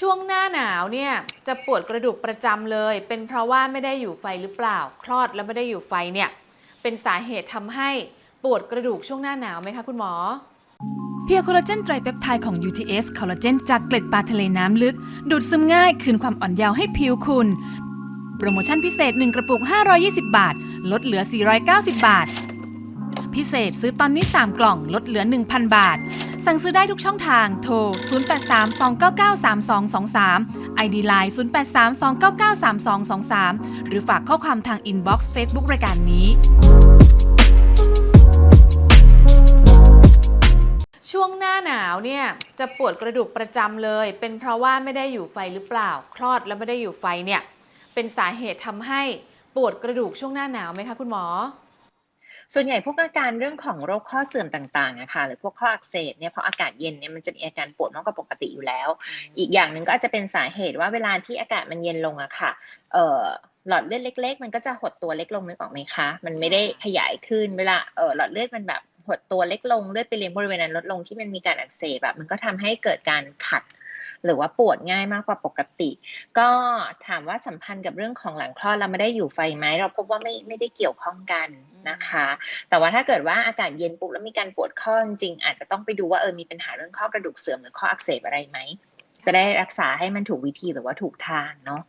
ช่วงหน้าหนาวเนี่ยจะปวดกระดูกประจำเลย เป็นเพราะว่าไม่ได้อยู่ไฟหรือเปล่า คลอดแล้วไม่ได้อยู่ไฟเนี่ยเป็นสาเหตุทำให้ปวดกระดูกช่วงหน้าหนาวไหมคะคุณหมอ เพียวคลลาเจนไตรเปปไทด์ของ UTS คอลลาเจนจากเกล็ดปลาทะเลน้ำลึก ดูดซึมง่ายคืนความอ่อนเยาว์ให้ผิวคุณ โปรโมชั่นพิเศษ 1 กระปุก 520 บาท ลดเหลือ 490 บาท พิเศษซื้อตอนนี้ 3 กล่องลดเหลือ 1,000 บาท สั่งซื้อได้ทุกช่องทาง โทร 0832993223 ID Line 0832993223 หรือฝากข้อความทางอินบ็อกซ์เฟซบุ๊กรายการนี้ ช่วงหน้าหนาวเนี่ยจะปวดกระดูกประจำเลย เป็นเพราะว่าไม่ได้อยู่ไฟหรือเปล่า คลอดแล้วไม่ได้อยู่ไฟเนี่ย เป็นสาเหตุทำให้ปวดกระดูกช่วงหน้าหนาวไหมคะคุณหมอ ส่วนใหญ่พวกอาการเรื่องของโรคข้อเสื่อมต่างๆอะค่ะหรือพวกข้ออักเสบเนี่ยเพราะอากาศเย็นเนี่ยมันจะมีอาการปวดมากกว่าปกติอยู่แล้ว อีกอย่างหนึ่งก็อาจจะเป็นสาเหตุว่าเวลาที่อากาศมันเย็นลงอะค่ะเอ่อหลอดเลือดเล็ก ๆ มันก็จะหดตัวเล็กลงนึกออกไหมคะ มันไม่ได้ขยายขึ้นเวลาเอ่อหลอดเลือดมันแบบหดตัวเล็กลงเลือดไปเลี้ยงบริเวณนั้นลดลงที่มันมีการอักเสบแบบมันก็ทำให้เกิดการขัด หรือว่าปวดง่ายมากกว่าปกติ ก็ถามว่าสัมพันธ์กับเรื่องของหลังคลอดเราไม่ได้อยู่ไฟไหมเราพบว่าไม่ไม่ได้เกี่ยวข้องกันนะคะ แต่ว่าถ้าเกิดว่าอากาศเย็นปุ๊บแล้วมีการปวดข้อจริงอาจจะต้องไปดูว่าเออมีปัญหาเรื่องข้อกระดูกเสื่อมหรือข้ออักเสบอะไรไหมจะได้รักษาให้มันถูกวิธีหรือว่าถูกทางเนาะ